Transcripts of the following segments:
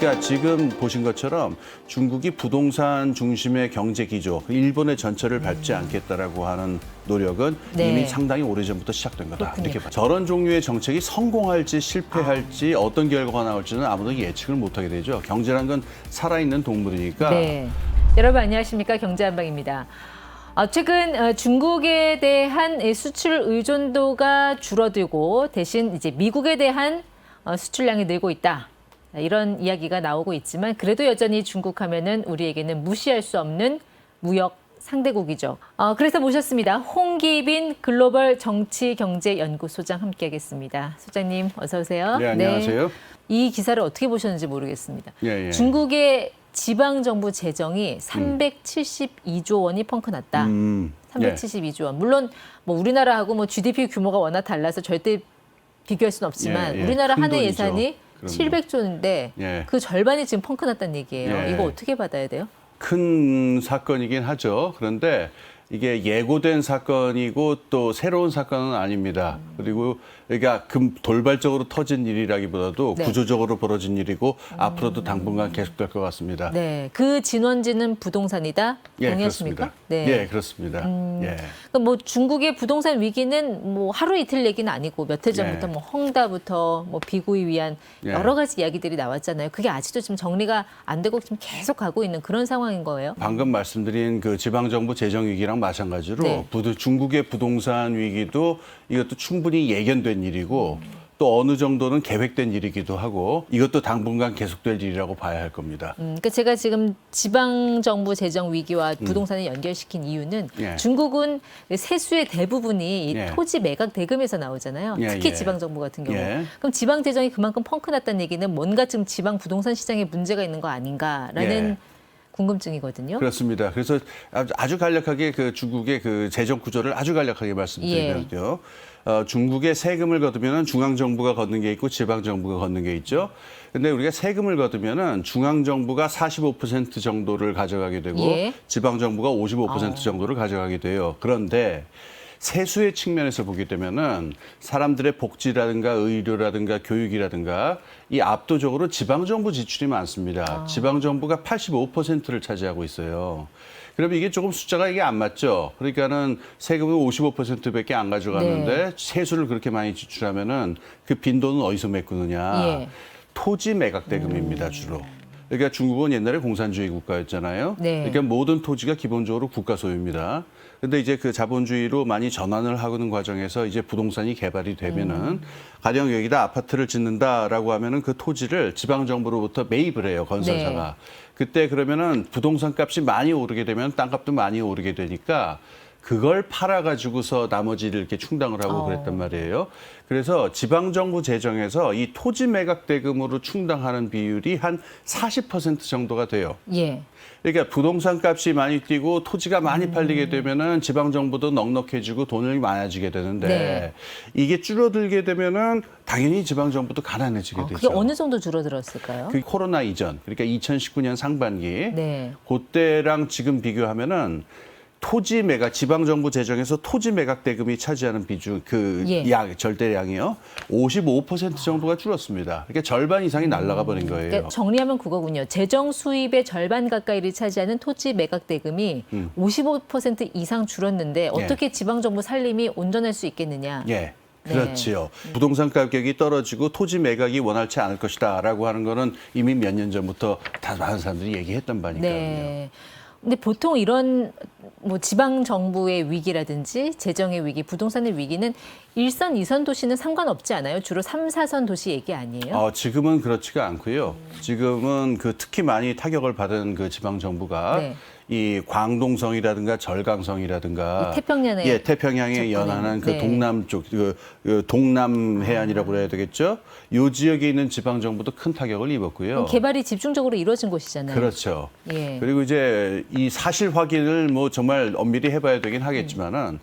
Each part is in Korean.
그러니까 지금 보신 것처럼 중국이 부동산 중심의 경제 기조, 일본의 전철을 밟지 않겠다라고 하는 노력은 네. 이미 상당히 오래전부터 시작된 거다. 그렇군요. 이렇게 봐. 저런 종류의 정책이 성공할지 실패할지 어떤 결과가 나올지는 아무도 예측을 못하게 되죠. 경제란 건 살아있는 동물이니까 네. 여러분 안녕하십니까 경제한방입니다. 어, 최근 어, 중국에 대한 이 수출 의존도가 줄어들고 대신 이제 미국에 대한 어, 수출량이 늘고 있다. 이런 이야기가 나오고 있지만 그래도 여전히 중국 하면은 우리에게는 무시할 수 없는 무역 상대국이죠. 어, 그래서 모셨습니다. 홍기빈 글로벌 정치 경제 연구소장 함께하겠습니다. 소장님 어서 오세요. 네, 안녕하세요. 이 기사를 어떻게 보셨는지 모르겠습니다. 예, 예. 중국의 지방 정부 재정이 372조 원이 펑크났다. 음, 예. 372조 원. 물론 뭐 우리나라하고 뭐 GDP 규모가 워낙 달라서 절대 비교할 수는 없지만 예, 예. 우리나라 큰한해 돈이죠. 예산이 그럼요. 700조인데 예. 그 절반이 지금 펑크 났다는 얘기예요. 예. 이거 어떻게 받아야 돼요? 큰 사건이긴 하죠. 그런데 이게 예고된 사건이고 또 새로운 사건은 아닙니다. 그리고 그러니까 금 돌발적으로 터진 일이라기보다도 네. 구조적으로 벌어진 일이고 앞으로도 당분간 계속될 것 같습니다. 네, 그 진원지는 부동산이다. 예, 동의하십니까? 그렇습니다. 네. 예, 그렇습니다. 예. 그러니까 뭐 중국의 부동산 위기는 뭐 하루 이틀 얘기는 아니고 몇 해 전부터 예. 뭐 헝다부터 뭐 비구이 위한 예. 여러 가지 이야기들이 나왔잖아요. 그게 아직도 지금 정리가 안 되고 지금 계속 가고 있는 그런 상황인 거예요. 방금 말씀드린 그 지방 정부 재정 위기랑 마찬가지로 네. 부도- 중국의 부동산 위기도 이것도 충분히 예견된 일이고 또 어느 정도는 계획된 일이기도 하고 이것도 당분간 계속될 일이라고 봐야 할 겁니다. 음, 그러니까 제가 지금 지방 정부 재정 위기와 부동산을 연결시킨 이유는 음. 예. 중국은 세수의 대부분이 이 예. 토지 매각 대금에서 나오잖아요. 예, 특히 예. 지방 정부 같은 경우. 예. 그럼 지방 재정이 그만큼 펑크났다는 얘기는 뭔가 지금 지방 부동산 시장에 문제가 있는 거 아닌가라는 예. 궁금증이거든요. 그렇습니다. 그래서 아주- 간략하게 그 중국의 그 재정 구조를 아주 간략하게 말씀드리면요. 어, 중국의 세금을 거두면은 중앙 정부가 걷는 게 있고 지방 정부가 걷는 게 있죠. 근데 우리가 세금을 거두면은 중앙 정부가 45% 정도를 가져가게 되고 예. 지방 정부가 55% 어. 정도를 가져가게 돼요. 그런데 세수의 측면에서 보게 되면은 사람들의 복지라든가 의료라든가 교육이라든가 이 압도적으로 지방 정부 지출이 많습니다. 지방 정부가 85%를 차지하고 있어요. 그러면 이게 조금 숫자가 이게 안 맞죠. 그러니까는 세금을 55%밖에 안 가져갔는데 네. 세수를 그렇게 많이 지출하면은 그 빈돈은 어디서 메꾸느냐? 예. 토지 매각 대금입니다 주로. 그러니까 중국은 옛날에 공산주의 국가였잖아요. 네. 그러니까 모든 토지가 기본적으로 국가 소유입니다. 근데 이제 그 자본주의로 많이 전환을 하는 과정에서 이제 부동산이 개발이 되면은 음. 가령 여기다 아파트를 짓는다라고 하면은 그 토지를 지방 정부로부터 매입을 해요 건설사가. 네. 그때 그러면은 부동산 값이 많이 오르게 되면 땅값도 많이 오르게 되니까 그걸 팔아 가지고서 나머지를 이렇게 충당을 하고 어. 그랬단 말이에요. 그래서 지방 정부 재정에서 이 토지 매각 대금으로 충당하는 비율이 한 40% 정도가 돼요. 예. 그러니까 부동산 값이 많이 뛰고 토지가 많이 음. 팔리게 되면은 지방 정부도 넉넉해지고 돈이 많아지게 되는데 네. 이게 줄어들게 되면은 당연히 지방 정부도 가난해지게 어, 되죠. 그게 어느 정도 줄어들었을까요? 그 코로나 이전, 그러니까 2019년 상반기, 네. 그때랑 지금 비교하면은 토지 매각, 지방 정부 재정에서 토지 매각 대금이 차지하는 비중, 그 예. 양, 절대량이요, 55% 정도가 줄었습니다. 그러니까 절반 이상이 날아가 버린 거예요. 그러니까 정리하면 그거군요. 재정 수입의 절반 가까이를 차지하는 토지 매각 대금이 음. 55% 이상 줄었는데 어떻게 지방 정부 살림이 온전할 수 있겠느냐? 예. 네. 그렇지요. 부동산 가격이 떨어지고 토지 매각이 원활치 않을 것이다라고 하는 거는 이미 몇 년 전부터 다 많은 사람들이 얘기했던 바니까요. 네. 근데 보통 이런 뭐 지방 정부의 위기라든지 재정의 위기, 부동산의 위기는 일선, 이선 도시는 상관없지 않아요? 주로 삼사선 도시 얘기 아니에요? 어, 지금은 그렇지가 않고요. 지금은 그 특히 많이 타격을 받은 그 지방 정부가 네. 이 광동성이라든가 절강성이라든가 이 태평양에 예, 태평양에. 연안한 그 네. 동남 쪽, 그, 그 동남 해안이라고 그래야 되겠죠. 요 지역에 있는 지방 정부도 큰 타격을 입었고요. 개발이 집중적으로 이루어진 곳이잖아요. 그렇죠. 예. 그리고 이제 이 사실 확인을 뭐 정말 엄밀히 해봐야 되긴 하겠지만은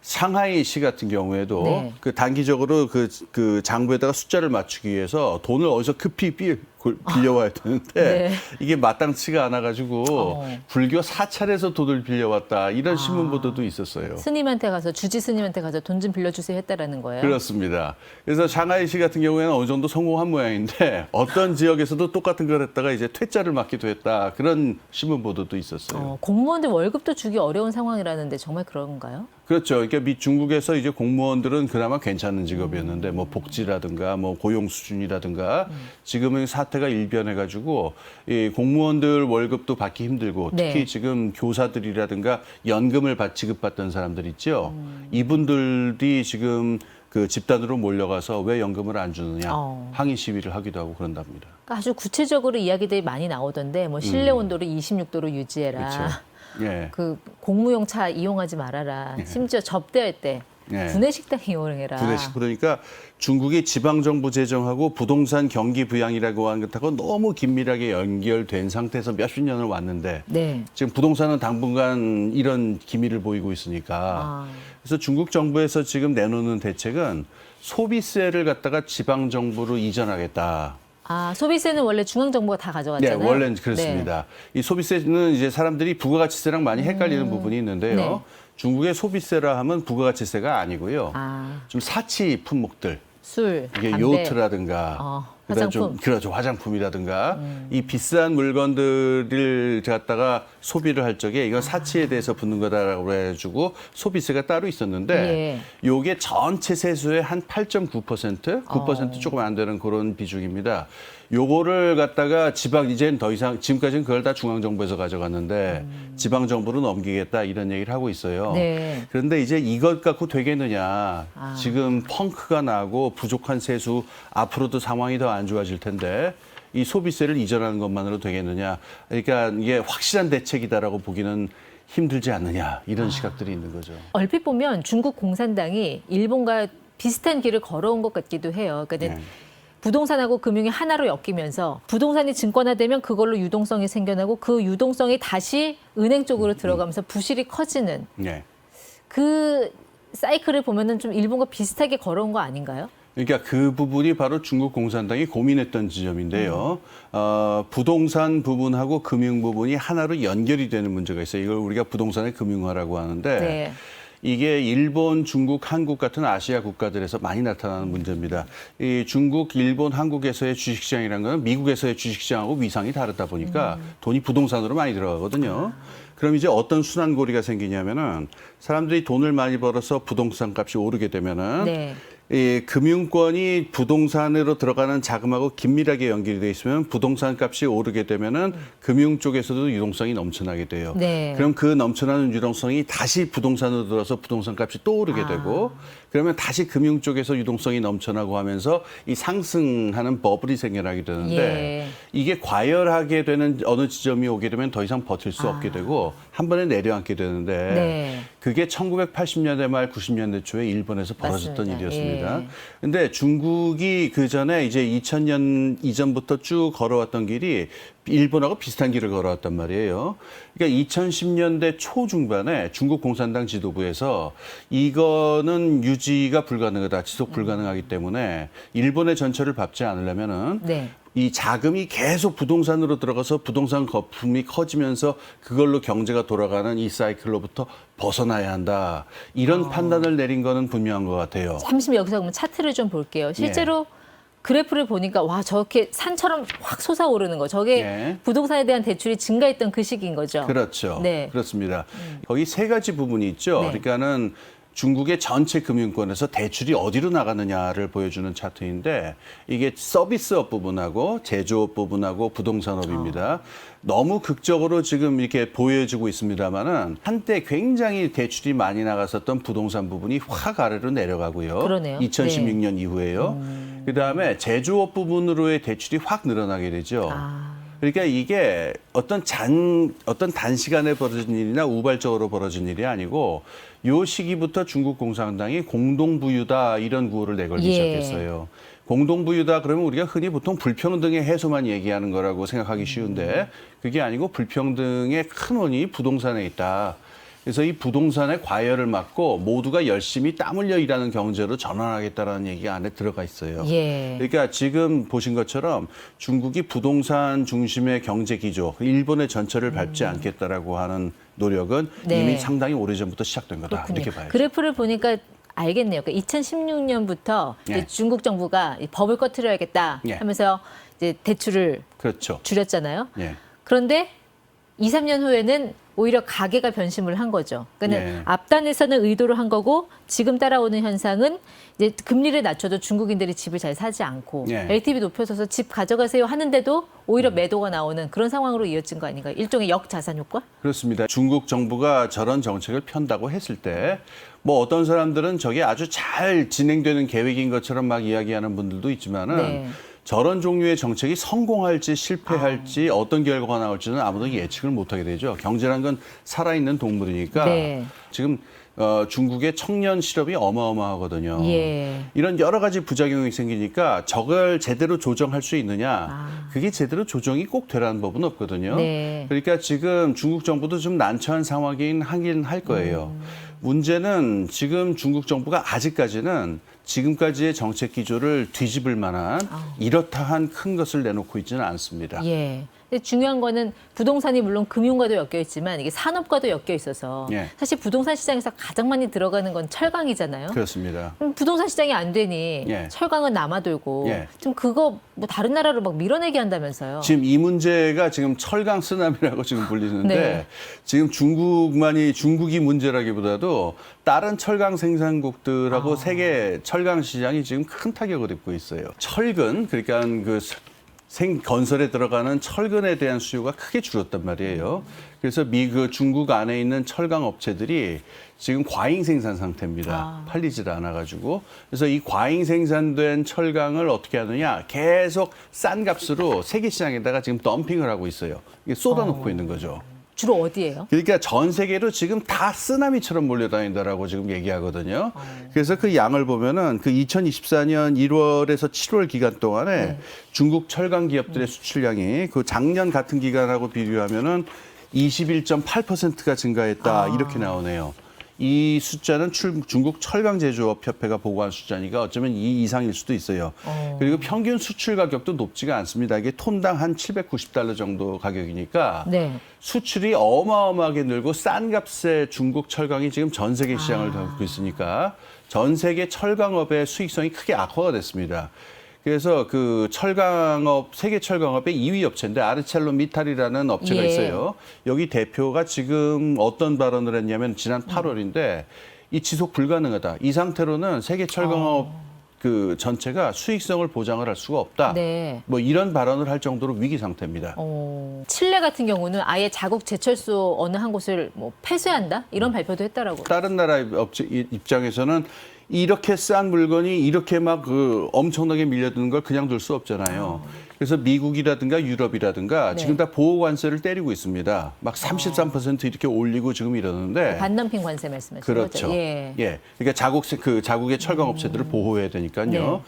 상하이시 같은 경우에도 네. 그 단기적으로 그, 그 장부에다가 숫자를 맞추기 위해서 돈을 어디서 급히 삐, 골- 빌려와야 되는데 네. 이게 마땅치가 않아가지고 어. 불교 사찰에서 돈을 빌려왔다 이런 신문 보도도 있었어요. 스님한테 가서 주지 스님한테 가서 돈 좀 빌려주세요 했다라는 거예요. 그렇습니다. 그래서 상하이시 같은 경우에는 어느 정도 성공한 모양인데 어떤 지역에서도 똑같은 걸 했다가 이제 퇴짜를 맞기도 했다 그런 신문 보도도 있었어요. 어, 공무원들 월급도 주기 어려운 상황이라는데 정말 그런가요? 그렇죠. 그러니까 미 중국에서 이제 공무원들은 그나마 괜찮은 직업이었는데 뭐 복지라든가 뭐 고용 수준이라든가 지금은 사 태가 일변해가지고 이 공무원들 월급도 받기 힘들고 특히 네. 지금 교사들이라든가 연금을 받 지급받던 사람들 있죠. 이분들이 지금 그 집단으로 몰려가서 왜 연금을 안 주느냐 어. 항의 시위를 하기도 하고 그런답니다. 그러니까 아주 구체적으로 이야기들이 많이 나오던데 뭐 실내 온도를 26도로 유지해라. 음. 그렇죠. 예. 그 공무용 차 이용하지 말아라. 심지어 접대할 때 예. 구내식당 이용해라. 부대식 그러니까 중국이 지방 정부 재정하고 부동산 경기 부양이라고 하는 것하고 너무 긴밀하게 연결된 상태에서 몇십 년을 왔는데 네. 지금 부동산은 당분간 이런 기미를 보이고 있으니까 아. 그래서 중국 정부에서 지금 내놓는 대책은 소비세를 갖다가 지방 정부로 이전하겠다. 아 소비세는 원래 중앙 정부가 다 네, 가져갔잖아요. 원래는 그렇습니다. 이 소비세는 이제 사람들이 부가가치세랑 많이 헷갈리는 부분이 있는데요. 음. 네. 중국의 소비세라 하면 부가가치세가 아니고요. 아, 좀 사치 품목들, 술, 이게 담배. 요트라든가 어, 그다음 좀. 음. 그렇죠 화장품이라든가 이 비싼 물건들을 갖다가 소비를 할 적에 이건 사치에 대해서 붙는 거다라고 해가지고 소비세가 따로 있었는데 예. 요게 전체 세수의 한 8.9% 9% 어. 조금 안 되는 그런 비중입니다. 요거를 갖다가 지방 이제는 더 이상 지금까지는 그걸 다 중앙 정부에서 가져갔는데 지방 정부로 넘기겠다 이런 얘기를 하고 있어요. 음. 네. 그런데 이제 이것 갖고 되겠느냐. 아. 지금 펑크가 나고 부족한 세수 앞으로도 상황이 더 안 좋아질 텐데 이 소비세를 이전하는 것만으로 되겠느냐. 그러니까 이게 확실한 대책이다라고 보기는 힘들지 않느냐. 이런 아. 시각들이 있는 거죠. 얼핏 보면 중국 공산당이 일본과 비슷한 길을 걸어온 것 같기도 해요. 그러니까 네. 부동산하고 금융이 하나로 엮이면서 부동산이 증권화되면 그걸로 유동성이 생겨나고 그 유동성이 다시 은행 쪽으로 들어가면서 부실이 커지는 네. 그 사이클을 보면은 좀 일본과 비슷하게 걸어온 거 아닌가요? 그러니까 그 부분이 바로 중국 공산당이 고민했던 지점인데요. 어, 부동산 부분하고 금융 부분이 하나로 연결이 되는 문제가 있어요. 이걸 우리가 부동산의 금융화라고 하는데 네. 이게 일본, 중국, 한국 같은 아시아 국가들에서 많이 나타나는 문제입니다. 이 중국, 일본, 한국에서의 주식시장이라는 건 미국에서의 주식시장하고 위상이 다르다 보니까 돈이 부동산으로 많이 들어가거든요. 그럼 이제 어떤 순환고리가 생기냐면은 사람들이 돈을 많이 벌어서 부동산 값이 오르게 되면은 네. 이 금융권이 부동산으로 들어가는 자금하고 긴밀하게 연결이 돼 있으면 부동산 값이 오르게 되면은 금융 쪽에서도 유동성이 넘쳐나게 돼요. 네. 그럼 그 넘쳐나는 유동성이 다시 부동산으로 들어서 부동산 값이 또 오르게 아. 되고 그러면 다시 금융 쪽에서 유동성이 넘쳐나고 하면서 이 상승하는 버블이 생겨나게 되는데 예. 이게 과열하게 되는 어느 지점이 오게 되면 더 이상 버틸 수 없게 되고 한 번에 내려앉게 되는데 아. 네. 그게 1980년대 말 90년대 초에 일본에서 벌어졌던 맞습니다. 일이었습니다. 예. 근데 중국이 그 전에 이제 2000년 이전부터 쭉 걸어왔던 길이 일본하고 비슷한 길을 걸어왔단 말이에요. 그러니까 2010년대 초중반에 중국 공산당 지도부에서 이거는 유 지가 불가능하다, 지속 불가능하기 때문에 일본의 전철을 밟지 않으려면은 네. 이 자금이 계속 부동산으로 들어가서 부동산 거품이 커지면서 그걸로 경제가 돌아가는 이 사이클로부터 벗어나야 한다. 이런 판단을 내린 거는 분명한 것 같아요. 잠시 여기서 그러면 차트를 좀 볼게요. 실제로 그래프를 보니까 와 저렇게 산처럼 확 솟아오르는 거. 저게 예. 부동산에 대한 대출이 증가했던 그 시기인 거죠. 그렇죠. 네. 그렇습니다. 거기 세 가지 부분이 있죠. 네. 그러니까는 중국의 전체 금융권에서 대출이 어디로 나가느냐를 보여주는 차트인데 이게 서비스업 부분하고 제조업 부분하고 부동산업입니다. 너무 극적으로 지금 이렇게 보여지고 있습니다만은 한때 굉장히 대출이 많이 나갔었던 부동산 부분이 확 아래로 내려가고요. 그러네요. 2016년 이후에요. 그다음에 제조업 부분으로의 대출이 확 늘어나게 되죠. 아, 그러니까 이게 어떤 잔 어떤 단시간에 벌어진 일이나 우발적으로 벌어진 일이 아니고 요 시기부터 중국 공산당이 공동부유다 이런 구호를 내걸기 예. 시작했어요. 공동부유다 그러면 우리가 흔히 보통 불평등의 해소만 얘기하는 거라고 생각하기 쉬운데 그게 아니고 불평등의 큰 원인이 부동산에 있다. 그래서 이 부동산의 과열을 막고 모두가 열심히 땀 흘려 일하는 경제로 전환하겠다라는 얘기가 안에 들어가 있어요. 예. 그러니까 지금 보신 것처럼 중국이 부동산 중심의 경제 기조, 일본의 전철을 밟지 않겠다라고 하는 노력은 음. 네. 이미 상당히 오래전부터 시작된 거다. 그렇군요. 이렇게 봐야죠. 그래프를 보니까 알겠네요. 그러니까 2016년부터 예. 중국 정부가 이 법을 꺼트려야겠다 예. 하면서 이제 대출을 그렇죠. 줄였잖아요. 예. 그런데 2, 3년 후에는 오히려 가계가 변심을 한 거죠. 그러니까 예. 앞단에서는 의도를 한 거고 지금 따라오는 현상은 이제 금리를 낮춰도 중국인들이 집을 잘 사지 않고 예. LTV 높여서서 집 가져가세요 하는데도 오히려 매도가 나오는 그런 상황으로 이어진 거 아닌가요? 일종의 역자산 효과? 그렇습니다. 중국 정부가 저런 정책을 편다고 했을 때 뭐 어떤 사람들은 저게 아주 잘 진행되는 계획인 것처럼 막 이야기하는 분들도 있지만은 네. 저런 종류의 정책이 성공할지 실패할지 어떤 결과가 나올지는 아무도 예측을 못하게 되죠. 경제란 건 살아있는 동물이니까 네. 지금 어, 중국의 청년 실업이 어마어마하거든요. 예. 이런 여러 가지 부작용이 생기니까 저걸 제대로 조정할 수 있느냐? 아. 그게 제대로 조정이 꼭 되라는 법은 없거든요. 네. 그러니까 지금 중국 정부도 좀 난처한 상황이긴 하긴 할 거예요. 음. 문제는 지금 중국 정부가 아직까지는 지금까지의 정책 기조를 뒤집을 만한 이렇다 한 큰 것을 내놓고 있지는 않습니다. 예. 중요한 거는 부동산이 물론 금융과도 엮여 있지만 이게 산업과도 엮여 있어서 예. 사실 부동산 시장에서 가장 많이 들어가는 건 철강이잖아요. 그렇습니다. 부동산 시장이 안 되니 예. 철강은 남아돌고 예. 좀 그거 뭐 다른 나라로 막 밀어내게 한다면서요. 지금 이 문제가 지금 철강 쓰나미라고 지금 불리는데 네. 지금 중국만이 중국이 문제라기보다도 다른 철강 아. 생산국들하고 세계 철강 시장이 지금 큰 타격을 입고 있어요. 철근 그러니까 그 생 건설에 들어가는 철근에 대한 수요가 크게 줄었단 말이에요. 그래서 미그 중국 안에 있는 철강 업체들이 지금 과잉 생산 상태입니다. 아. 팔리질 않아 가지고 그래서 이 과잉 생산된 철강을 어떻게 하느냐 계속 싼 값으로 세계 시장에다가 지금 덤핑을 하고 있어요. 이게 쏟아놓고 있는 거죠. 주로 어디예요? 그러니까 전 세계로 지금 다 쓰나미처럼 몰려다닌다라고 지금 얘기하거든요. 그래서 그 양을 보면은 그 2024년 1월에서 7월 기간 동안에 중국 철강 기업들의 수출량이 그 작년 같은 기간하고 비교하면은 21.8%가 증가했다 이렇게 나오네요. 이 숫자는 출- 중국 철강 제조업 협회가 보고한 숫자니까 어쩌면 이 이상일 수도 있어요. 그리고 평균 수출 가격도 높지가 않습니다. 이게 톤당 한 790달러 정도 가격이니까 네. 수출이 어마어마하게 늘고 싼 값에 중국 철강이 지금 전 세계 시장을 담고 있으니까 전 세계 철강업의 수익성이 크게 악화가 됐습니다. 그래서 그 철강업 세계 철강업의 2위 업체인데 아르첼로 미탈이라는 업체가 예. 있어요. 여기 대표가 지금 어떤 발언을 했냐면 지난 8월인데 이 지속 불가능하다. 이 상태로는 세계 철강업 그 전체가 수익성을 보장을 할 수가 없다. 네. 뭐 이런 발언을 할 정도로 위기 상태입니다. 어, 칠레 같은 경우는 아예 자국 제철소 어느 한 곳을 뭐 폐쇄한다 이런 발표도 했다라고. 다른 나라 업체 입장에서는 이렇게 싼 물건이 이렇게 막 그 엄청나게 밀려드는 걸 그냥 둘 수 없잖아요. 그래서 미국이라든가 유럽이라든가 네. 지금 다 보호 관세를 때리고 있습니다. 막 33% 이렇게 올리고 지금 이러는데 반덤핑 관세 말씀하시는 그렇죠. 거죠. 예. 그러니까 자국 그 자국의 철강 업체들을 보호해야 되니까요. 네.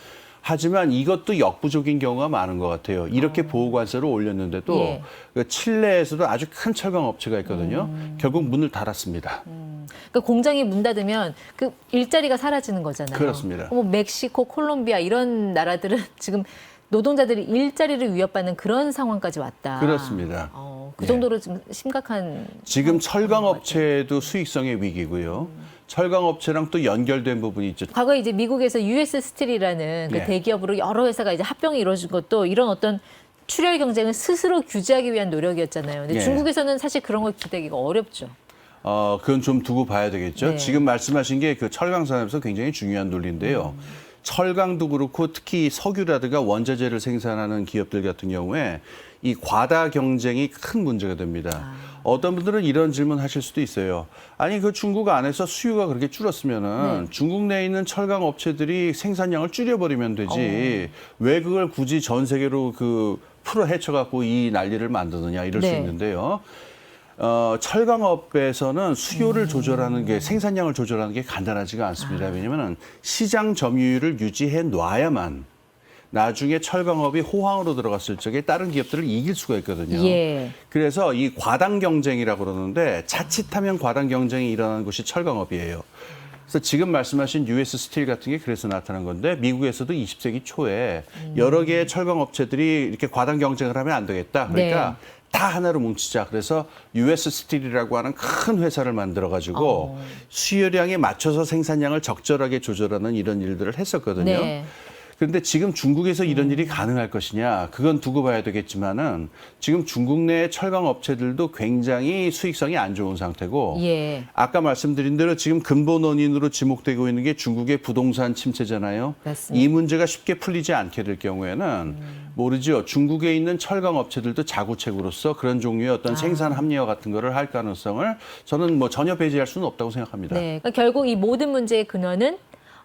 하지만 이것도 역부족인 경우가 많은 것 같아요. 이렇게 보호 관세를 올렸는데도 어. 예. 그 칠레에서도 아주 큰 철강 업체가 있거든요. 음. 결국 문을 닫았습니다. 그러니까 공장이 문 닫으면 그 일자리가 사라지는 거잖아요. 그렇습니다. 뭐 멕시코, 콜롬비아 이런 나라들은 지금 노동자들이 일자리를 위협받는 그런 상황까지 왔다. 그렇습니다. 어, 그 예. 정도로 좀 심각한 지금 철강. 업체도 수익성의 위기고요. 철강 업체랑 또 연결된 부분이 있죠. 과거에 이제 미국에서 US 스틸이라는 그 예. 대기업으로 여러 회사가 이제 합병이 이루어진 것도 이런 어떤 출혈 경쟁을 스스로 규제하기 위한 노력이었잖아요. 근데 예. 중국에서는 사실 그런 걸 기대기가 어렵죠. 어, 그건 좀 두고 봐야 되겠죠. 네. 지금 말씀하신 게 그 철강 산업에서 굉장히 중요한 논리인데요. 철강도 그렇고 특히 석유라든가 원자재를 생산하는 기업들 같은 경우에 이 과다 경쟁이 큰 문제가 됩니다. 어떤 분들은 이런 질문 하실 수도 있어요. 아니, 그 중국 안에서 수요가 그렇게 줄었으면은 중국 내에 있는 철강 업체들이 생산량을 줄여버리면 되지. 왜 그걸 굳이 전 세계로 그 풀어 헤쳐갖고 이 난리를 만드느냐 이럴 수 네. 있는데요. 어, 철강업에서는 수요를 조절하는 게 생산량을 조절하는 게 간단하지가 않습니다. 왜냐하면 시장 점유율을 유지해 놔야만 나중에 철강업이 호황으로 들어갔을 적에 다른 기업들을 이길 수가 있거든요. 예. 그래서 이 과당 경쟁이라고 그러는데 자칫하면 과당 경쟁이 일어나는 곳이 철강업이에요. 그래서 지금 말씀하신 US 스틸 같은 게 그래서 나타난 건데 미국에서도 20세기 초에 여러 개의 철강 업체들이 이렇게 과당 경쟁을 하면 안 되겠다. 그러니까 다 하나로 뭉치자. 그래서 US 스틸이라고 하는 큰 회사를 만들어 가지고 수요량에 맞춰서 생산량을 적절하게 조절하는 이런 일들을 했었거든요. 네. 그런데 지금 중국에서 이런 일이 가능할 것이냐 그건 두고 봐야 되겠지만은 지금 중국 내 철강 업체들도 굉장히 수익성이 안 좋은 상태고 예. 아까 말씀드린 대로 지금 근본 원인으로 지목되고 있는 게 중국의 부동산 침체잖아요. 맞습니다. 이 문제가 쉽게 풀리지 않게 될 경우에는 모르죠. 중국에 있는 철강 업체들도 자구책으로서 그런 종류의 아. 어떤 생산 합리화 같은 거를 할 가능성을 저는 뭐 전혀 배제할 수는 없다고 생각합니다. 네. 그러니까 결국 이 모든 문제의 근원은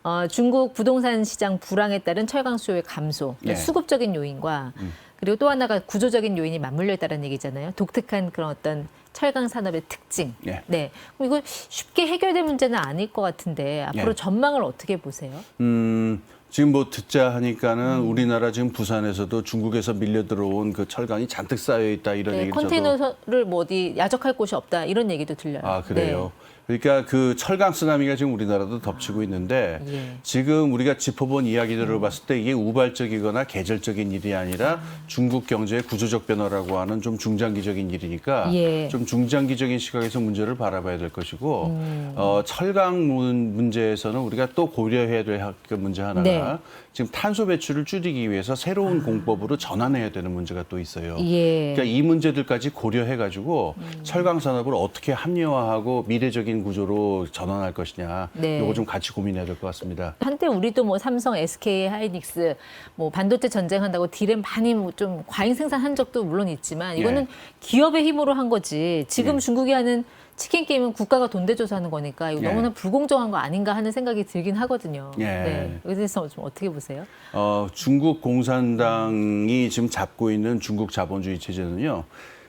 어, 중국 부동산 시장 불황에 따른 철강 수요의 감소, 그러니까 네. 수급적인 요인과 그리고 또 하나가 구조적인 요인이 맞물려 있다는 얘기잖아요. 독특한 그런 어떤 철강 산업의 특징. 예. 네. 이거 쉽게 해결될 문제는 아닐 것 같은데 앞으로 예. 전망을 어떻게 보세요? 음, 지금 뭐 듣자 하니까는 우리나라 지금 부산에서도 중국에서 밀려 들어온 그 철강이 잔뜩 쌓여 있다 이런 네, 얘기를 컨테이너를 뭐 어디 야적할 곳이 없다 이런 얘기도 들려요. 아 그래요. 그러니까 그 철강 쓰나미가 지금 우리나라도 덮치고 있는데 예. 지금 우리가 짚어본 이야기들을 봤을 때 이게 우발적이거나 계절적인 일이 아니라 중국 경제의 구조적 변화라고 하는 좀 중장기적인 일이니까 예. 좀 중장기적인 시각에서 문제를 바라봐야 될 것이고 음. 어, 철강 문- 문제에서는 우리가 또 고려해야 될 학- 그 문제 하나가 네. 지금 탄소 배출을 줄이기 위해서 새로운 공법으로 전환해야 되는 문제가 또 있어요. 아. 예. 음. 그러니까 이 문제들까지 고려해 가지고 철강 산업을 어떻게 합리화하고 미래적인 구조로 전환할 것이냐, 네. 이거 좀 같이 고민해야 될 것 같습니다. 한때 우리도 뭐 삼성, SK, 하이닉스 뭐 반도체 전쟁한다고 딜에 많이 뭐 좀 과잉 생산한 적도 물론 있지만 이거는 예. 기업의 힘으로 한 거지. 지금 예. 중국이 하는 치킨 게임은 국가가 돈 대줘서 하는 거니까 이거 예. 너무나 불공정한 거 아닌가 하는 생각이 들긴 하거든요. 예. 네. 여기에 대해서 좀 어떻게 보세요? 어, 중국 공산당이 지금 잡고 있는 중국 자본주의 체제는요.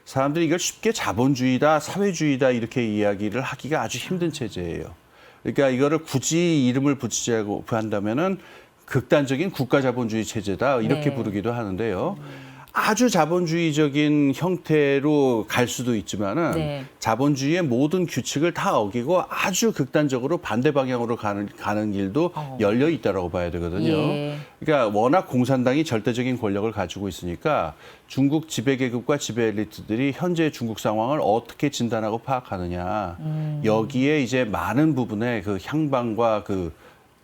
사람들이 이걸 쉽게 자본주의다, 사회주의다 이렇게 이야기를 하기가 아주 힘든 체제예요. 그러니까 이거를 굳이 이름을 붙이자고 한다면은 극단적인 국가 자본주의 체제다 이렇게 네. 부르기도 하는데요. 아주 자본주의적인 형태로 갈 수도 있지만은 네. 자본주의의 모든 규칙을 다 어기고 아주 극단적으로 반대 방향으로 가는 가는 길도 어. 열려 있다라고 봐야 되거든요. 예. 그러니까 워낙 공산당이 절대적인 권력을 가지고 있으니까 중국 지배 계급과 지배 엘리트들이 현재 중국 상황을 어떻게 진단하고 파악하느냐 음. 여기에 이제 많은 부분의 그 향방과 그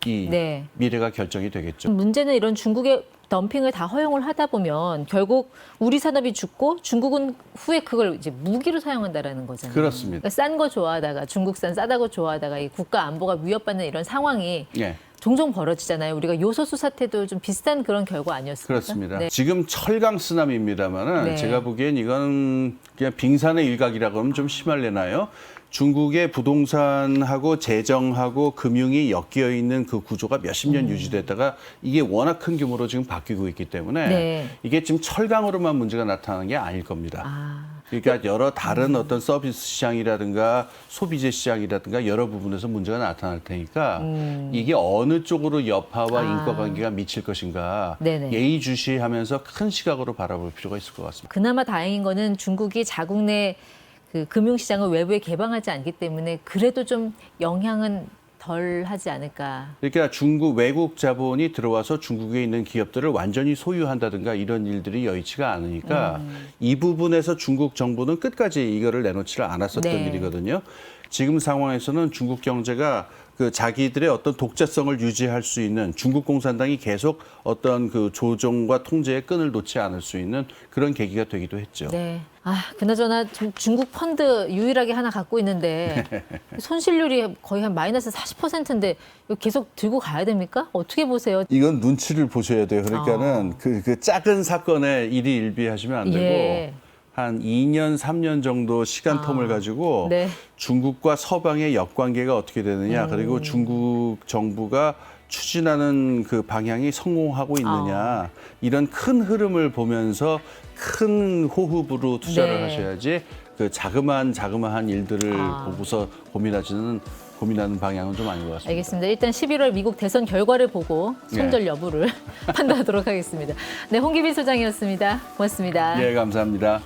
이 네. 미래가 결정이 되겠죠. 문제는 이런 중국의 덤핑을 다 허용을 하다 보면 결국 우리 산업이 죽고 중국은 후에 그걸 이제 무기로 사용한다라는 거잖아요. 그렇습니다. 싼거 좋아하다가 중국산 싸다고 좋아하다가 이 국가 안보가 위협받는 이런 상황이 예. 종종 벌어지잖아요. 우리가 요소수 사태도 좀 비슷한 그런 결과 아니었습니까? 그렇습니다. 네. 지금 철강 쓰나미입니다만은 네. 제가 보기엔 이건 그냥 빙산의 일각이라고 하면 좀 심할래나요? 중국의 부동산하고 재정하고 금융이 엮여 있는 그 구조가 몇십 년 유지됐다가 이게 워낙 큰 규모로 지금 바뀌고 있기 때문에 네. 이게 지금 철강으로만 문제가 나타나는 게 아닐 겁니다. 아, 그러니까 여러 다른 어떤 서비스 시장이라든가 소비재 시장이라든가 여러 부분에서 문제가 나타날 테니까 이게 어느 쪽으로 여파와 아. 인과관계가 미칠 것인가 네네. 예의주시하면서 큰 시각으로 바라볼 필요가 있을 것 같습니다. 그나마 다행인 거는 중국이 자국 내 그 금융시장을 외부에 개방하지 않기 때문에 그래도 좀 영향은 덜 하지 않을까. 그러니까 중국 외국 자본이 들어와서 중국에 있는 기업들을 완전히 소유한다든가 이런 일들이 여의치가 않으니까 음. 이 부분에서 중국 정부는 끝까지 이거를 내놓지를 않았었던 네. 일이거든요. 지금 상황에서는 중국 경제가 그 자기들의 어떤 독자성을 유지할 수 있는 중국 공산당이 계속 어떤 그 조정과 통제의 끈을 놓지 않을 수 있는 그런 계기가 되기도 했죠. 네. 아, 그나저나 좀 중국 펀드 유일하게 하나 갖고 있는데 손실률이 거의 한 마이너스 40%인데 이거 계속 들고 가야 됩니까? 어떻게 보세요? 이건 눈치를 보셔야 돼요. 그러니까는 그, 그 작은 사건에 일이 일비하시면 안 되고 예. 한 2년, 3년 정도 시간 아, 텀을 가지고 네. 중국과 서방의 역관계가 어떻게 되느냐, 음. 그리고 중국 정부가 추진하는 그 방향이 성공하고 있느냐, 아. 이런 큰 흐름을 보면서 큰 호흡으로 투자를 네. 하셔야지 그 자그마한 자그마한 일들을 아. 보고서 고민하지는 고민하는 방향은 좀 아닌 것 같습니다. 알겠습니다. 일단 11월 미국 대선 결과를 보고 손절 네. 여부를 판단하도록 하겠습니다. 네, 홍기빈 소장이었습니다. 고맙습니다. 예, 감사합니다.